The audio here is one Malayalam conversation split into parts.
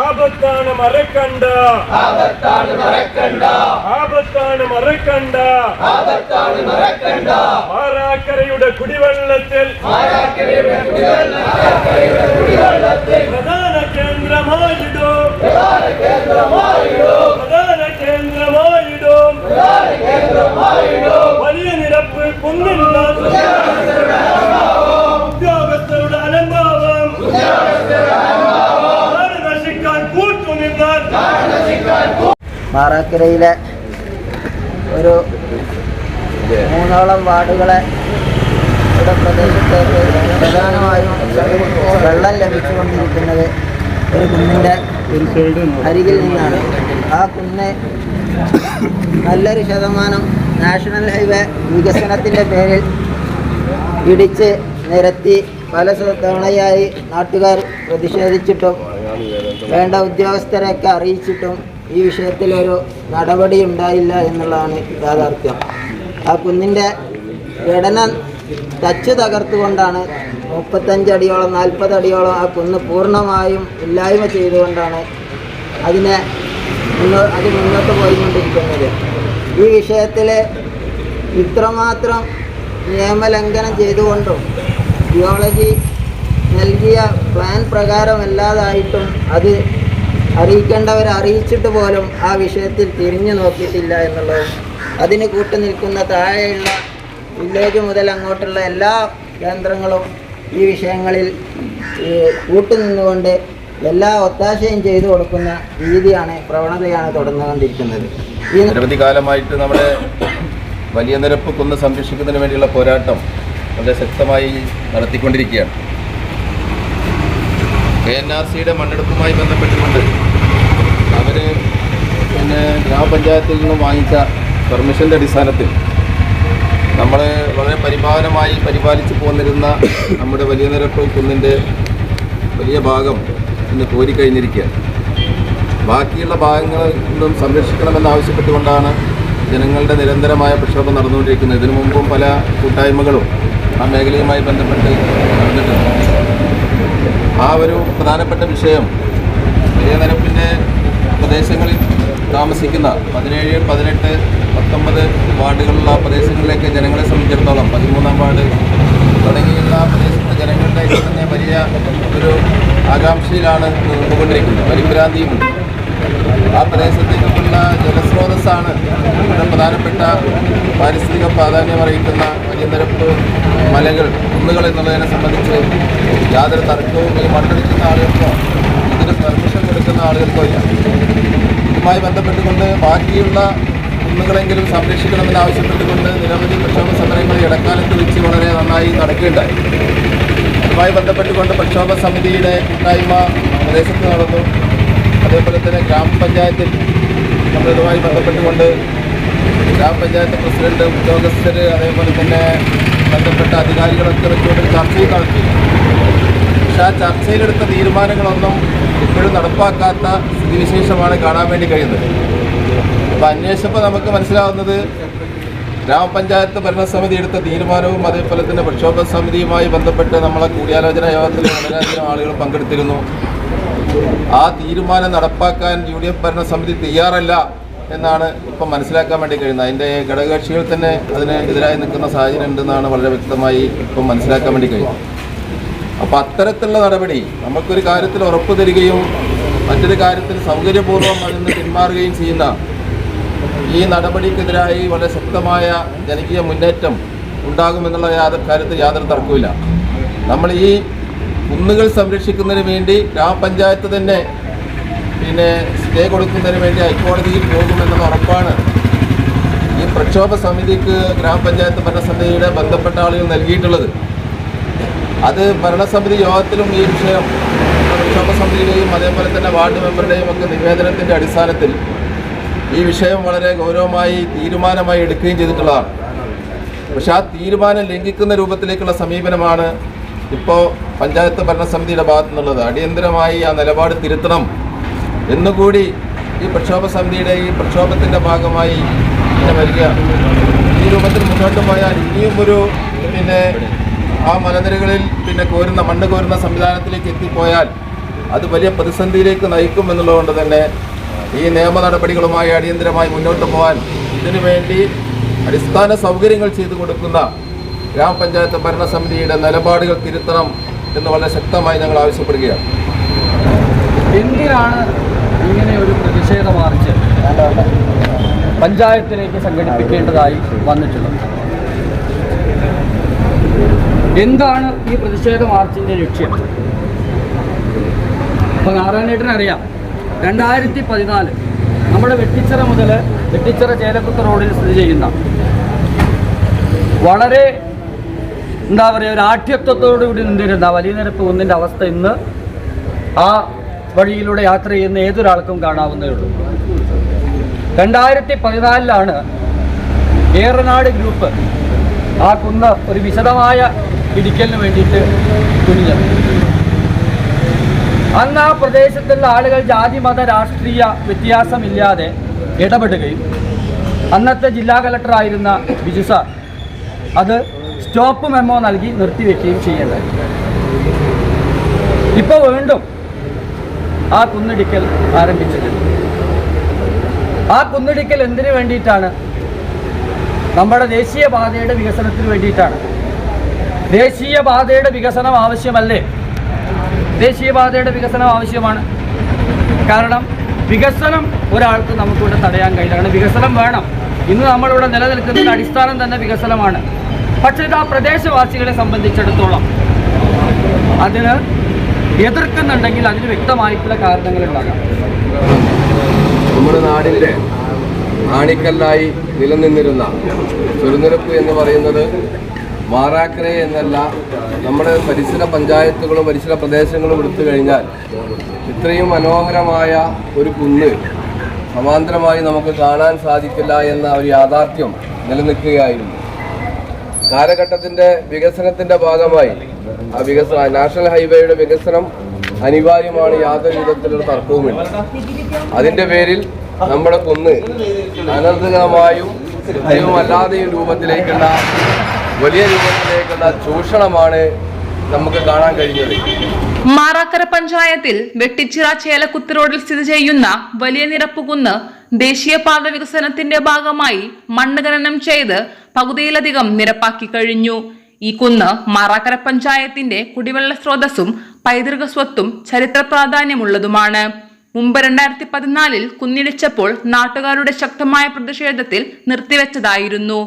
ആപത്താണ് മറക്കണ്ട ആപത്താണ് മറക്കണ്ട മാറാക്കരയുടെ കുടിവെള്ളത്തിൽ. പ്രധാന കേന്ദ്രമായിടും പ്രധാന മാറാക്കരയിലെ ഒരു മൂന്നോളം വാർഡുകളെ ഇവിടെ പ്രദേശത്തേക്ക് പ്രധാനമായും വെള്ളം ലഭിച്ചുകൊണ്ടിരിക്കുന്നത് ഒരു കുന്നിന്റെ അരികിൽ നിന്നാണ്. ആ കുന്ന് നല്ലൊരു ശതമാനം നാഷണൽ ഹൈവേ വികസനത്തിന്റെ പേരിൽ ഇടിച്ച് നിരത്തി പല തവണയായി നാട്ടുകാർ പ്രതിഷേധിച്ചിട്ടും വേണ്ട ഉദ്യോഗസ്ഥരെയൊക്കെ അറിയിച്ചിട്ടും ഈ വിഷയത്തിൽ ഒരു നടപടി ഉണ്ടായില്ല എന്നുള്ളതാണ് യാഥാർത്ഥ്യം. ആ കുന്നിന്റെ ഘടന തച്ച് തകർത്തുകൊണ്ടാണ് മുപ്പത്തഞ്ചടിയോളം നാൽപ്പതടിയോളം ആ കുന്ന് പൂർണമായും ഇല്ലായ്മ ചെയ്തുകൊണ്ടാണ് അതിനെ അത് മുന്നോട്ട് പോയിക്കൊണ്ടിരിക്കുന്നത്. ഈ വിഷയത്തിൽ ഇത്രമാത്രം നിയമലംഘനം ചെയ്തുകൊണ്ടും ജിയോളജി നൽകിയ പ്ലാൻ പ്രകാരമല്ലാതായിട്ടും അത് അറിയിക്കേണ്ടവരെ അറിയിച്ചിട്ട് പോലും ആ വിഷയത്തിൽ തിരിഞ്ഞു നോക്കിയിട്ടില്ല എന്നുള്ളതും അതിന് കൂട്ടു നിൽക്കുന്ന താഴെയുള്ള വില്ലേജ് മുതൽ അങ്ങോട്ടുള്ള എല്ലാ കേന്ദ്രങ്ങളും ഈ വിഷയങ്ങളിൽ കൂട്ടുനിന്നുകൊണ്ട് എല്ലാ ഒത്താശയും ചെയ്തു കൊടുക്കുന്ന രീതിയാണ് പ്രവണതയാണ് തുടർന്നുകൊണ്ടിരിക്കുന്നത്. ഈ നിരവധി കാലമായിട്ട് നമ്മുടെ വലിയ നിരപ്പ് കുന്ന് സംരക്ഷിക്കുന്നതിന് വേണ്ടിയുള്ള പോരാട്ടം വളരെ ശക്തമായി നടത്തിക്കൊണ്ടിരിക്കുകയാണ്. കെ എൻ ആർ സിയുടെ മണ്ണെടുപ്പുമായി ബന്ധപ്പെട്ടുകൊണ്ട് അവർ പിന്നെ ഗ്രാമപഞ്ചായത്തിൽ നിന്നും വാങ്ങിച്ച പെർമിഷന്റെ അടിസ്ഥാനത്തിൽ നമ്മൾ വളരെ പരിപാലനമായി പരിപാലിച്ചു പോന്നിരുന്ന നമ്മുടെ വലിയ നിരപ്പ് കുന്നിന്റെ വലിയ ഭാഗം ഇന്ന് കോരിക്കഴിഞ്ഞിരിക്കുകയാണ് ബാക്കിയുള്ള ഭാഗങ്ങളും സംരക്ഷിക്കണമെന്നാവശ്യപ്പെട്ടുകൊണ്ടാണ് ജനങ്ങളുടെ നിരന്തരമായ പ്രക്ഷോഭം നടന്നുകൊണ്ടിരിക്കുന്നത്. ഇതിനു മുമ്പും പല കൂട്ടായ്മകളും ആ മേഖലയുമായി ബന്ധപ്പെട്ട് നടന്നിട്ടുണ്ട്. ആ ഒരു പ്രധാനപ്പെട്ട വിഷയം വലിയ നിരപ്പിന്റെ പ്രദേശങ്ങളിൽ താമസിക്കുന്ന പതിനേഴ് പതിനെട്ട് പത്തൊമ്പത് വാർഡുകളുള്ള പ്രദേശങ്ങളിലേക്ക് ജനങ്ങളെ സംബന്ധിച്ചിടത്തോളം പതിമൂന്നാം വാർഡ് തുടങ്ങിയുള്ള പ്രദേശത്തെ ജനങ്ങളുടെ തന്നെ വലിയ ഒരു ആകാംക്ഷയിലാണ് നിന്നുകൊണ്ടിരിക്കുന്നത്. പരിഭ്രാന്തിയും ആ പ്രദേശത്തേക്കുള്ള ജലസ്രോതസ്സാണ് ഇവിടെ പ്രധാനപ്പെട്ട പാരിസ്ഥിതിക പ്രാധാന്യം അറിയിക്കുന്ന വലിയ നിരപ്പ് മലകൾ കുന്നുകൾ എന്നുള്ളതിനെ സംബന്ധിച്ച് യാതൊരു തർക്കവും ഈ മണ്ണെടുക്കുന്ന ആളുകൾക്കോ ഇതിന് പെർമിഷൻ കൊടുക്കുന്ന ആളുകൾക്കോ ഇല്ല. ഇതുമായി ബന്ധപ്പെട്ടുകൊണ്ട് ബാക്കിയുള്ള കുന്നുകളെങ്കിലും സംരക്ഷിക്കണമെന്ന് ആവശ്യപ്പെട്ടുകൊണ്ട് നിരവധി പ്രക്ഷോഭ സമരങ്ങൾ ഇടക്കാലത്ത് വെച്ച് വളരെ നന്നായി നടക്കുകയുണ്ടായി. അതുമായി ബന്ധപ്പെട്ടുകൊണ്ട് പ്രക്ഷോഭ സമിതിയുടെ കൂട്ടായ്മ പ്രദേശത്ത് നടന്നു. അതേപോലെ തന്നെ ഗ്രാമപഞ്ചായത്തിൽ നമ്മളിതുമായി ബന്ധപ്പെട്ടുകൊണ്ട് ഗ്രാമപഞ്ചായത്ത് പ്രസിഡന്റ് ഉദ്യോഗസ്ഥർ അതേപോലെ തന്നെ ബന്ധപ്പെട്ട അധികാരികളൊക്കെ വെച്ചുകൊണ്ട് ചർച്ചയും നടത്തി. പക്ഷേ ആ ചർച്ചയിലെടുത്ത തീരുമാനങ്ങളൊന്നും ഇപ്പോഴും നടപ്പാക്കാത്ത സ്ഥിതിവിശേഷമാണ് കാണാൻ വേണ്ടി കഴിയുന്നത്. അപ്പോൾ അന്വേഷിച്ചപ്പോൾ നമുക്ക് മനസ്സിലാവുന്നത് ഗ്രാമപഞ്ചായത്ത് ഭരണസമിതി എടുത്ത തീരുമാനവും അതേപോലെ തന്നെ പ്രക്ഷോഭ സമിതിയുമായി ബന്ധപ്പെട്ട് നമ്മളെ കൂടിയാലോചന യോഗത്തിൽ വളരെയധികം ആളുകൾ പങ്കെടുത്തിരുന്നു. ആ തീരുമാനം നടപ്പാക്കാൻ യു ഡി എഫ് ഭരണസമിതി തയ്യാറല്ല എന്നാണ് ഇപ്പം മനസ്സിലാക്കാൻ വേണ്ടി കഴിയുന്നത്. അതിന്റെ ഘടകകക്ഷികൾ തന്നെ അതിന് എതിരായി നിൽക്കുന്ന സാഹചര്യം ഉണ്ടെന്നാണ് വളരെ വ്യക്തമായി ഇപ്പം മനസ്സിലാക്കാൻ വേണ്ടി കഴിയുന്നത്. അപ്പോൾ അത്തരത്തിലുള്ള നടപടി നമുക്കൊരു കാര്യത്തിൽ ഉറപ്പ് തരികയും മറ്റൊരു കാര്യത്തിൽ സൗകര്യപൂർവം അതിൽ നിന്ന് പിന്മാറുകയും ചെയ്യുന്ന ഈ നടപടിക്കെതിരായി വളരെ ശക്തമായ ജനകീയ മുന്നേറ്റം ഉണ്ടാകുമെന്നുള്ള കാര്യത്തിൽ യാതൊരു തർക്കവുമില്ല. നമ്മൾ ഈ കുന്നുകൾ സംരക്ഷിക്കുന്നതിന് വേണ്ടി ഗ്രാമപഞ്ചായത്ത് തന്നെ പിന്നെ സ്റ്റേ കൊടുക്കുന്നതിന് വേണ്ടി ഹൈക്കോടതിയിൽ പോകുമെന്നുള്ള ഉറപ്പാണ് ഈ പ്രക്ഷോഭ സമിതിക്ക് ഗ്രാമപഞ്ചായത്ത് ഭരണസമിതിയുടെ ബന്ധപ്പെട്ട ആളുകൾ നൽകിയിട്ടുള്ളത്. അത് ഭരണസമിതി യോഗത്തിലും ഈ വിഷയം ക്ഷേമ സമിതിയുടെയും അതേപോലെ തന്നെ വാർഡ് മെമ്പറുടെയും ഒക്കെ നിവേദനത്തിന്റെ അടിസ്ഥാനത്തിൽ ഈ വിഷയം വളരെ ഗൗരവമായി തീരുമാനമായി എടുക്കുകയും ചെയ്തിട്ടുള്ളതാണ്. പക്ഷേ ആ തീരുമാനം ലംഘിക്കുന്ന രൂപത്തിലേക്കുള്ള സമീപനമാണ് ഇപ്പോൾ പഞ്ചായത്ത് ഭരണസമിതിയുടെ ഭാഗത്തു നിന്നുള്ളത് അടിയന്തരമായി ആ നിലപാട് തിരുത്തണം എന്നുകൂടി ഈ പ്രക്ഷോഭ സമിതിയുടെ ഈ പ്രക്ഷോഭത്തിന്റെ ഭാഗമായി വരിക. ഈ രൂപത്തിൽ മുന്നോട്ട് പോയാൽ ഇനിയും ഒരു പിന്നെ ആ മലനിരകളിൽ പിന്നെ കോരുന്ന മണ്ണ് കോരുന്ന സംവിധാനത്തിലേക്ക് എത്തിപ്പോയാൽ അത് വലിയ പ്രതിസന്ധിയിലേക്ക് നയിക്കും എന്നുള്ളതുകൊണ്ട് തന്നെ ഈ നിയമ നടപടികളുമായി അടിയന്തരമായി മുന്നോട്ട് പോകാൻ ഇതിനു വേണ്ടി അടിസ്ഥാന സൗകര്യങ്ങൾ ചെയ്തു കൊടുക്കുന്ന ഗ്രാമപഞ്ചായത്ത് ഭരണസമിതിയുടെ നിലപാടുകൾ തിരുത്തണം എന്ന് വളരെ ശക്തമായി ഞങ്ങൾ ആവശ്യപ്പെടുകയാണ്. എന്തിനാണ് ഇങ്ങനെ ഒരു പ്രതിഷേധ മാർച്ച് പഞ്ചായത്തിലേക്ക് സംഘടിപ്പിക്കേണ്ടതായി വന്നിട്ടുള്ളത്? എന്താണ് ഈ പ്രതിഷേധ മാർച്ചിന്റെ ലക്ഷ്യം? ഇപ്പോൾ നാരായണേട്ടനറിയാം രണ്ടായിരത്തി പതിനാല് നമ്മുടെ വെട്ടിച്ചിറ മുതൽ വെട്ടിച്ചിറ ചേലക്കുത്ത് റോഡിൽ സ്ഥിതി ചെയ്യുന്ന വളരെ എന്താ പറയുക ഒരു ആഠ്യത്വത്തോടു കൂടി നിന്നിരുന്ന വലിയ നിരപ്പ് ഒന്നിന്റെ അവസ്ഥ ഇന്ന് ആ വഴിയിലൂടെ യാത്ര ചെയ്യുന്ന ഏതൊരാൾക്കും കാണാവുന്നേ ഉള്ളൂ. രണ്ടായിരത്തി പതിനാലിലാണ് ഏറനാട് ഗ്രൂപ്പ് ആ കുന്ന് ഒരു വിശദമായ ഇടിക്കലിന് വേണ്ടിയിട്ട് തുനിഞ്ഞത്. അന്ന് ആ പ്രദേശത്തുള്ള ആളുകൾ ജാതി മത രാഷ്ട്രീയ വ്യത്യാസമില്ലാതെ ഇടപെടുകയും അന്നത്തെ ജില്ലാ കലക്ടറായിരുന്ന ബിജു സാർ അത് സ്റ്റോപ്പ് മെമ്മോ നൽകി നിർത്തിവെക്കുകയും ചെയ്യേണ്ടത് ഇപ്പോൾ വീണ്ടും ആ കുന്നിടിക്കൽ ആരംഭിച്ചിട്ടുണ്ട് ആ കുന്നിടിക്കൽ എന്തിനു വേണ്ടിയിട്ടാണ്? നമ്മുടെ ദേശീയപാതയുടെ വികസനത്തിന് വേണ്ടിയിട്ടാണ്. ദേശീയപാതയുടെ വികസനം ആവശ്യമല്ലേ? ദേശീയപാതയുടെ വികസനം ആവശ്യമാണ്. കാരണം വികസനം ഒരാൾക്ക് നമുക്കിവിടെ തടയാൻ കഴിയില്ല. കാരണം വികസനം വേണം. ഇന്ന് നമ്മളിവിടെ നിലനിൽക്കുന്ന അടിസ്ഥാനം തന്നെ വികസനമാണ്. പക്ഷേ ഇത് ആ പ്രദേശവാസികളെ സംബന്ധിച്ചിടത്തോളം അതിന് എതിർക്കുന്നുണ്ടെങ്കിൽ അതിന് വ്യക്തമായിട്ടുള്ള കാരണങ്ങളുണ്ടാകാം നമ്മുടെ നാടിന്റെ ആണിക്കല്ലായി നിലനിന്നിരുന്ന ചുരുനിരപ്പ് എന്ന് പറയുന്നത് മാറാക്കര എന്നല്ല നമ്മുടെ പരിസര പഞ്ചായത്തുകളും പരിസര പ്രദേശങ്ങളും എടുത്തു കഴിഞ്ഞാൽ ഇത്രയും മനോഹരമായ ഒരു കുന്ന് സമാന്തരമായി നമുക്ക് കാണാൻ സാധിക്കില്ല എന്ന ഒരു യാഥാർത്ഥ്യം നിലനിൽക്കുകയായിരുന്നു. കാലഘട്ടത്തിന്റെ വികസനത്തിന്റെ ഭാഗമായി ആ വികസന നാഷണൽ ഹൈവേയുടെ വികസനം അനിവാര്യമാണ് യാതൊരു വിധത്തിലുള്ള തർക്കവുമില്ല. അതിന്റെ പേരിൽ നമ്മുടെ കുന്ന് അനന്തകമായും ദൈവമല്ലാതെയും രൂപത്തിലേക്കുള്ള വലിയ രൂപത്തിലേക്കുള്ള ചൂഷണമാണ് നമുക്ക് കാണാൻ കഴിഞ്ഞത്. മാറാക്കര പഞ്ചായത്തിൽ വെട്ടിച്ചിറ ചേലക്കുത്ത് റോഡിൽ സ്ഥിതി ചെയ്യുന്ന വലിയ നിരപ്പുകുന്ന് ദേശീയപാത വികസനത്തിന്റെ ഭാഗമായി മണ്ണ് ഖനനം ചെയ്ത് പകുതിയിലധികം നിരപ്പാക്കി കഴിഞ്ഞു. ഈ കുന്ന് മാറാക്കര പഞ്ചായത്തിന്റെ കുടിവെള്ള സ്രോതസ്സും പൈതൃക സ്വത്തും ചരിത്ര പ്രാധാന്യമുള്ളതുമാണ്. മുമ്പ് രണ്ടായിരത്തി പതിനാലിൽ കുന്നിടിച്ചപ്പോൾ നാട്ടുകാരുടെ ശക്തമായ പ്രതിഷേധത്തിൽ നിർത്തിവെച്ചതായിരുന്നു.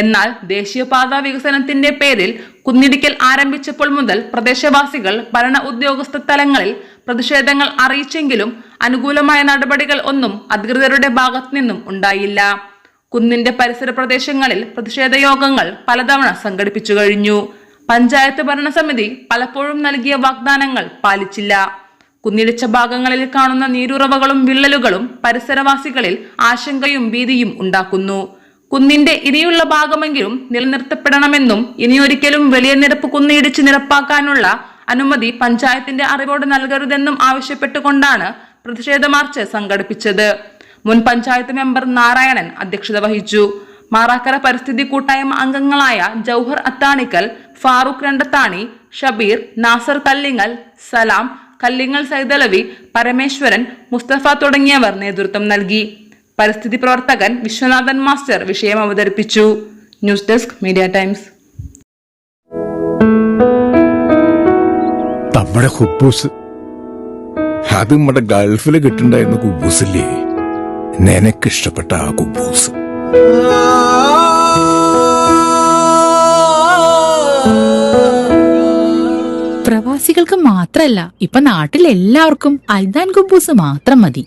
എന്നാൽ ദേശീയപാത വികസനത്തിന്റെ പേരിൽ കുന്നിടിക്കൽ ആരംഭിച്ചപ്പോൾ മുതൽ പ്രദേശവാസികൾ ഭരണ ഉദ്യോഗസ്ഥ തലങ്ങളിൽ പ്രതിഷേധങ്ങൾ അറിയിച്ചെങ്കിലും അനുകൂലമായ നടപടികൾ ഒന്നും അധികൃതരുടെ ഭാഗത്തു നിന്നും ഉണ്ടായില്ല. കുന്നിന്റെ പരിസര പ്രദേശങ്ങളിൽ പ്രതിഷേധ യോഗങ്ങൾ പലതവണ സംഘടിപ്പിച്ചു കഴിഞ്ഞു. പഞ്ചായത്ത് ഭരണസമിതി പലപ്പോഴും നൽകിയ വാഗ്ദാനങ്ങൾ പാലിച്ചില്ല. കുന്നിടിച്ച ഭാഗങ്ങളിൽ കാണുന്ന നീരുറവകളും വിള്ളലുകളും പരിസരവാസികളിൽ ആശങ്കയും ഭീതിയും ഉണ്ടാക്കുന്നു. കുന്നിന്റെ ഇനിയുള്ള ഭാഗമെങ്കിലും നിലനിർത്തപ്പെടണമെന്നും ഇനിയൊരിക്കലും വലിയ നിരപ്പ് കുന്നിടിച്ച് നിരപ്പാക്കാനുള്ള അനുമതി പഞ്ചായത്തിന്റെ അറിവോട് നൽകരുതെന്നും ആവശ്യപ്പെട്ടുകൊണ്ടാണ് പ്രതിഷേധ മാർച്ച് സംഘടിപ്പിച്ചത്. മുൻ പഞ്ചായത്ത് മെമ്പർ നാരായണൻ അധ്യക്ഷത വഹിച്ചു. മാറാക്കര പരിസ്ഥിതി കൂട്ടായ്മ അംഗങ്ങളായ ജൗഹർ അത്താണിക്കൽ ഫാറൂഖ് രണ്ടത്താണി ഷബീർ നാസർ കല്ലിങ്ങൽ സലാം കല്ലിങ്ങൽ സൈദലവി പരമേശ്വരൻ മുസ്തഫ തുടങ്ങിയവർ നേതൃത്വം നൽകി. പരിസ്ഥിതി പ്രവർത്തകൻ വിശ്വനാഥൻ മാസ്റ്റർ വിഷയം അവതരിപ്പിച്ചു. News desk media times. നമ്മുടെ ഹുബൂസ്. അത് നമ്മുടെ ഗൾഫിൽ കിട്ടുണ്ടായിരുന്ന കുബൂസില്ലേ നിനക്കിഷ്ടപ്പെട്ട ആ കുബൂസ്. പ്രവാസികൾക്ക് മാത്രല്ല ഇപ്പൊ നാട്ടിൽ എല്ലാവർക്കും അൽദാൻ കുബൂസ് മാത്രം മതി.